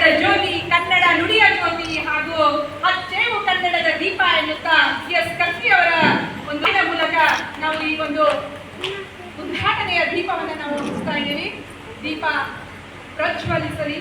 ಕನ್ನಡದ ಜ್ಯೋತಿ, ಕನ್ನಡ ನುಡಿಯ ಜ್ಯೋತಿ ಹಾಗೂ ಹಚ್ಚೇವು ಕನ್ನಡದ ದೀಪ ಎನ್ನುತ್ತಾ ಎಸ್ ಕರ್ಕಿ ಅವರ ಒಂದು ಮೂಲಕ ನಾವು ಈ ಒಂದು ಉದ್ಘಾಟನೆಯ ದೀಪವನ್ನು ನಾವು ಮುಗಿಸ್ತಾ ಇದ್ದೀವಿ. ದೀಪ ಪ್ರಜ್ವಲಿಸಲಿ.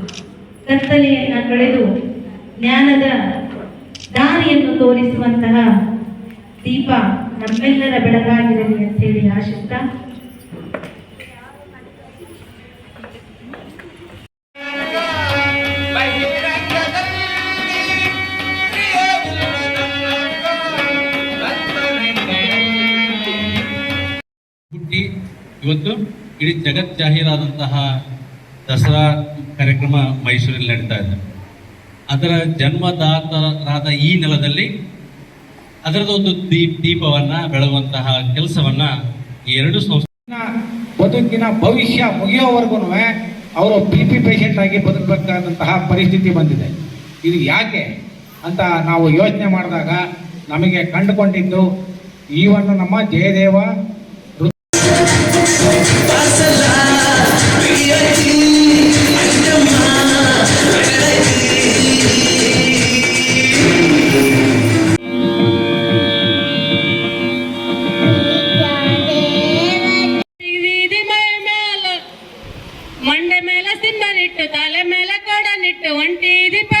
ಕತ್ತಲೆಯನ್ನ ಕಳೆದು ಜ್ಞಾನದ ದಾರಿಯನ್ನು ತೋರಿಸುವಂತಹ ದೀಪ ನಮ್ಮೆಲ್ಲರ ಬೆಳಕಾಗಿರಲಿ ಅಂತ ಹೇಳಿ ಆಶಿಸ್ತಾ. ಇವತ್ತು ಇಡೀ ಜಗತ್ ಜಾಹೀರಾದಂತಹ ದಸರಾ ಕಾರ್ಯಕ್ರಮ ಮೈಸೂರಲ್ಲಿ ನಡೀತಾ ಇದೆ. ಅದರ ಜನ್ಮದಾತರಾದ ಈ ನೆಲದಲ್ಲಿ ಅದರದೊಂದು ದೀಪ್ ದೀಪವನ್ನ, ಬೆಳಗುವಂತಹ ಕೆಲಸವನ್ನ ಎರಡು ಸಂಸ್ಥೆ ಬದುಕಿನ ಭವಿಷ್ಯ ಮುಗಿಯೋವರೆಗೂ ಅವರು ಬಿ ಪಿ ಪೇಷಂಟ್ ಆಗಿ ಬದುಕಬೇಕಾದಂತಹ ಪರಿಸ್ಥಿತಿ ಬಂದಿದೆ. ಇದು ಯಾಕೆ ಅಂತ ನಾವು ಯೋಚನೆ ಮಾಡಿದಾಗ ನಮಗೆ ಕಂಡುಕೊಂಡಿದ್ದು ಈವನ್ನು ನಮ್ಮ ಜಯದೇವ ಮಂಡೆ ಮೇಲೆ ಸಿಂಬನಿಟ್ಟು ತಲೆ ಮೇಲೆ ಕೊಡನಿಟ್ಟು ಒಂಟಿ ಪಾಟ್ಯಾಗ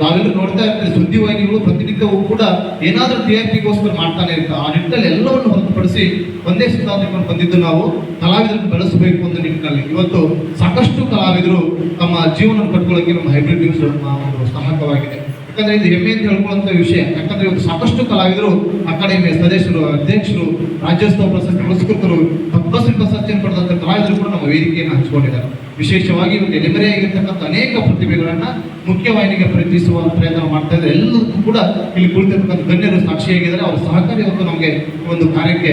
ನಾವೆಲ್ಲರೂ ನೋಡ್ತಾ ಇದ್ದರೆ ಸುದ್ದಿ ವಾಹಿನಿಗಳು ಪ್ರತಿನಿತ್ಯವೂ ಕೂಡ ಏನಾದರೂ ಟಿ ಆರ್ ಪಿಗೋಸ್ಕರ ಮಾಡ್ತಾನೆ ಇರ್ತಾರೆ. ಆ ನಿಟ್ಟಿನಲ್ಲಿ ಎಲ್ಲವನ್ನು ಹೊರತುಪಡಿಸಿ ಒಂದೇ ಸಿದ್ಧಾಂತವನ್ನು ಬಂದಿದ್ದು ನಾವು ಕಲಾವಿದರನ್ನು ಬೆಳೆಸಬೇಕು ಅನ್ನೋ ನಿಟ್ಟಿನಲ್ಲಿ. ಇವತ್ತು ಸಾಕಷ್ಟು ಕಲಾವಿದರು ತಮ್ಮ ಜೀವನ ಕಟ್ಕೊಳ್ಳೋಕೆ ನಮ್ಮ ಹೈಬ್ರಿಡ್ ನ್ಯೂಸ್ ಒಂದು ಸಹಾಯಕವಾಗಿದೆ ಯಾಕಂದ್ರೆ ಇದು ಹೆಮ್ಮೆ ಅಂತ ಹೇಳ್ಕೊಳ್ಳುವಂಥ ವಿಷಯ. ಯಾಕಂದ್ರೆ ಇವತ್ತು ಸಾಕಷ್ಟು ಕಲಾವಿದರು ಅಕಾಡೆಮಿಯ ಸದಸ್ಯರು, ಅಧ್ಯಕ್ಷರು, ರಾಜ್ಯೋತ್ಸವ ಪ್ರಶಸ್ತಿ ಪುರಸ್ಕೃತರು ಪದ್ಮ ಪದ್ಮಶ್ರೀ ಪ್ರಶಸ್ತಿಯನ್ನು ಪಡೆದಂಥ ಕಲಾವಿದರು ಕೂಡ ನಮ್ಮ ವೇದಿಕೆಯನ್ನು ಹಂಚಿಕೊಂಡಿದ್ದಾರೆ. ವಿಶೇಷವಾಗಿ ಇವತ್ತು ಎಲೆಮರೆಯಾಗಿರ್ತಕ್ಕಂಥ ಅನೇಕ ಪ್ರತಿಭೆಗಳನ್ನು ಮುಖ್ಯವಾಹಿನಿಗೆ ಪ್ರಯತ್ನಿಸುವ ಪ್ರಯತ್ನ ಮಾಡ್ತಾ ಇದ್ದಾರೆ. ಎಲ್ಲರಿಗೂ ಕೂಡ ಇಲ್ಲಿ ಕುಳಿತಿರ್ತಕ್ಕಂಥ ಗಣ್ಯರು ಸಾಕ್ಷಿಯಾಗಿದ್ದಾರೆ ಅವರ ಸಹಕಾರ ಇವತ್ತು ನಮಗೆ ಒಂದು ಕಾರ್ಯಕ್ಕೆ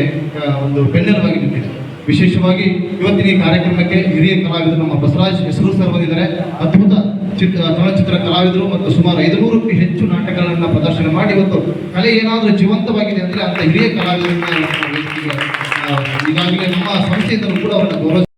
ಒಂದು ಬೆನ್ನೆಲುವಾಗಿ ನಿಂತಿದೆ. ವಿಶೇಷವಾಗಿ ಇವತ್ತಿನ ಈ ಕಾರ್ಯಕ್ರಮಕ್ಕೆ ಹಿರಿಯ ಕಲಾವಿದರು ನಮ್ಮ ಬಸವರಾಜ್ ಹೆಸರು ಸರ್ ಬಂದಿದ್ದಾರೆ. ಅದ್ಭುತ ಚಿತ್ರ ಚಲನಚಿತ್ರ ಕಲಾವಿದರು ಮತ್ತು ಸುಮಾರು ಐದುನೂರಕ್ಕೂ ಹೆಚ್ಚು ನಾಟಕಗಳನ್ನು ಪ್ರದರ್ಶನ ಮಾಡಿ ಇವತ್ತು ಕಲೆ ಏನಾದರೂ ಜೀವಂತವಾಗಿದೆ ಅಂದರೆ ಅಂತ ಹಿರಿಯ ಕಲಾವಿದರನ್ನ ಈಗಾಗಲೇ ನಮ್ಮ ಸಂಸ್ಥೆಯಿಂದಲೂ ಕೂಡ ಅವರನ್ನು ಗೌರವ